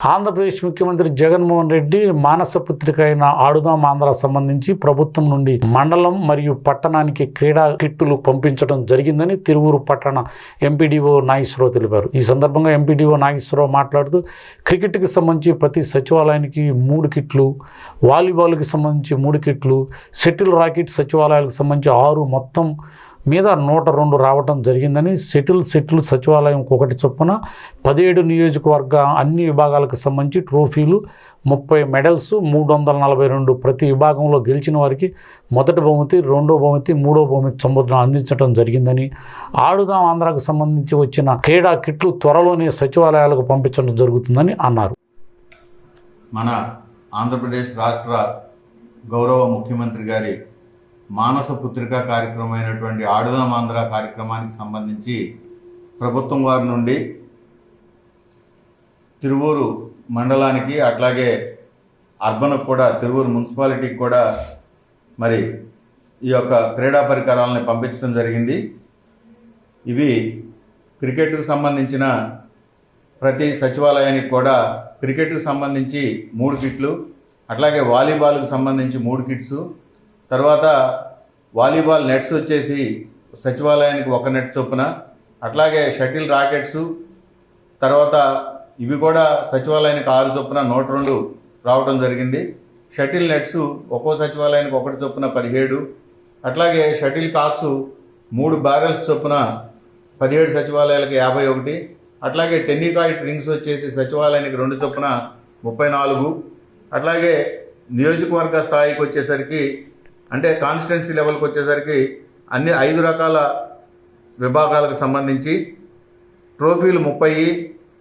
ఆంధ్రప్రదేశ్ ముఖ్యమంత్రి జగన్మోహన్ రెడ్డి మానస పుత్రిక అయిన ఆడుదాం ఆంధ్ర సంబంధించి ప్రభుత్వం నుండి మండలం మరియు పట్టణానికి క్రీడా కిట్టులు పంపించడం జరిగిందని తిరువూరు పట్టణ ఎంపీడీఓ నాగేశ్వరరావు తెలిపారు. ఈ సందర్భంగా ఎంపీడీఓ నాగేశ్వరరావు మాట్లాడుతూ క్రికెట్కి సంబంధించి ప్రతి సచివాలయానికి మూడు కిట్లు వాలీబాల్కి సంబంధించి మూడు కిట్లు షటిల్ రాకెట్ సచివాలయాలకు సంబంధించి ఆరు మొత్తం మీద నూట రెండు రావటం జరిగిందని సెటిల్ సెటిల్ సచివాలయం ఒకటి చొప్పున పదిహేడు నియోజకవర్గ అన్ని విభాగాలకు సంబంధించి ట్రోఫీలు ముప్పై మెడల్స్ మూడు వందల నలభై రెండు ప్రతి విభాగంలో గెలిచిన వారికి మొదటి బహుమతి రెండో బహుమతి మూడో బహుమతి సముద్రం అందించడం జరిగిందని ఆడుదాం ఆంధ్రాకు సంబంధించి వచ్చిన క్రీడా కిట్లు త్వరలోనే సచివాలయాలకు పంపించడం జరుగుతుందని అన్నారు. మన ఆంధ్రప్రదేశ్ రాష్ట్ర గౌరవ ముఖ్యమంత్రి గారి మానస పుత్రిక కార్యక్రమం అయినటువంటి ఆడుదాం ఆంధ్ర కార్యక్రమానికి సంబంధించి ప్రభుత్వం వారి నుండి తిరువూరు మండలానికి అట్లాగే అర్బన్కు కూడా తిరువూరు మున్సిపాలిటీకి కూడా మరి ఈ యొక్క క్రీడా పరికరాలని పంపించడం జరిగింది. ఇవి క్రికెట్కు సంబంధించిన ప్రతి సచివాలయానికి కూడా క్రికెట్కు సంబంధించి మూడు కిట్లు అట్లాగే వాలీబాల్కు సంబంధించి మూడు కిట్స్ తర్వాత వాలీబాల్ నెట్స్ వచ్చేసి సచివాలయానికి ఒక నెట్ చొప్పున అట్లాగే షటిల్ రాకెట్స్ తర్వాత ఇవి కూడా సచివాలయానికి ఆరు చొప్పున నూట రెండు రావడం జరిగింది. షటిల్ నెట్స్ ఒక్కో సచివాలయానికి ఒకటి చొప్పున పదిహేడు అట్లాగే షటిల్ కాక్స్ మూడు బ్యారెల్స్ చొప్పున పదిహేడు సచివాలయాలకు యాభై ఒకటి అట్లాగే టెన్నికాయిట్ రింగ్స్ వచ్చేసి సచివాలయానికి రెండు చొప్పున ముప్పై నాలుగు అట్లాగే నియోజకవర్గ స్థాయికి వచ్చేసరికి అంటే కాన్స్టిట్యున్సీ లెవెల్కి వచ్చేసరికి అన్ని ఐదు రకాల విభాగాలకు సంబంధించి ట్రోఫీలు ముప్పై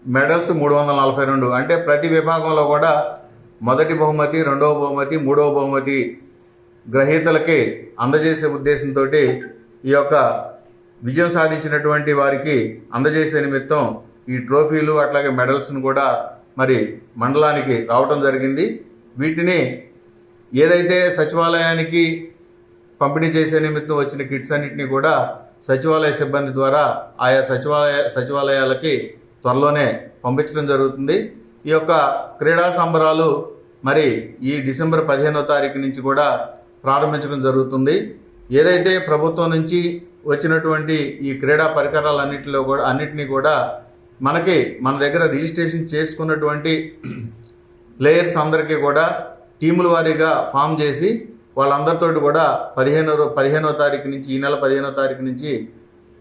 మెడల్స్ మూడు వందల నలభై రెండు. అంటే ప్రతి విభాగంలో కూడా మొదటి బహుమతి రెండవ బహుమతి మూడవ బహుమతి గ్రహీతలకి అందజేసే ఉద్దేశంతో ఈ యొక్క విజయం సాధించినటువంటి వారికి అందజేసే నిమిత్తం ఈ ట్రోఫీలు అట్లాగే మెడల్స్ను కూడా మరి మండలానికి రావటం జరిగింది. వీటిని ఏదైతే సచివాలయానికి పంపిణీ చేసే నిమిత్తం వచ్చిన కిట్స్ అన్నింటినీ కూడా సచివాలయ సిబ్బంది ద్వారా ఆయా సచివాలయ సచివాలయాలకి త్వరలోనే పంపించడం జరుగుతుంది. ఈ యొక్క క్రీడా సంబరాలు మరి ఈ డిసెంబర్ పదిహేనో తారీఖు నుంచి కూడా ప్రారంభించడం జరుగుతుంది. ఏదైతే ప్రభుత్వం నుంచి వచ్చినటువంటి ఈ క్రీడా పరికరాలన్నింటిలో కూడా అన్నిటినీ కూడా మనకి మన దగ్గర రిజిస్ట్రేషన్ చేసుకున్నటువంటి ప్లేయర్స్ అందరికీ కూడా టీముల వారీగా ఫామ్ చేసి వాళ్ళందరితో కూడా పదిహేనో పదిహేనో తారీఖు నుంచి ఈ నెల పదిహేనో తారీఖు నుంచి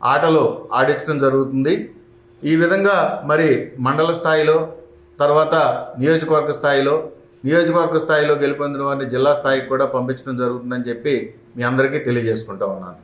ఆటలు ఆడించడం జరుగుతుంది. ఈ విధంగా మరి మండల స్థాయిలో తర్వాత నియోజకవర్గ స్థాయిలో నియోజకవర్గ స్థాయిలో గెలుపొందిన వారిని జిల్లా స్థాయికి కూడా పంపించడం జరుగుతుందని చెప్పి మీ అందరికీ తెలియజేసుకుంటా ఉన్నాను.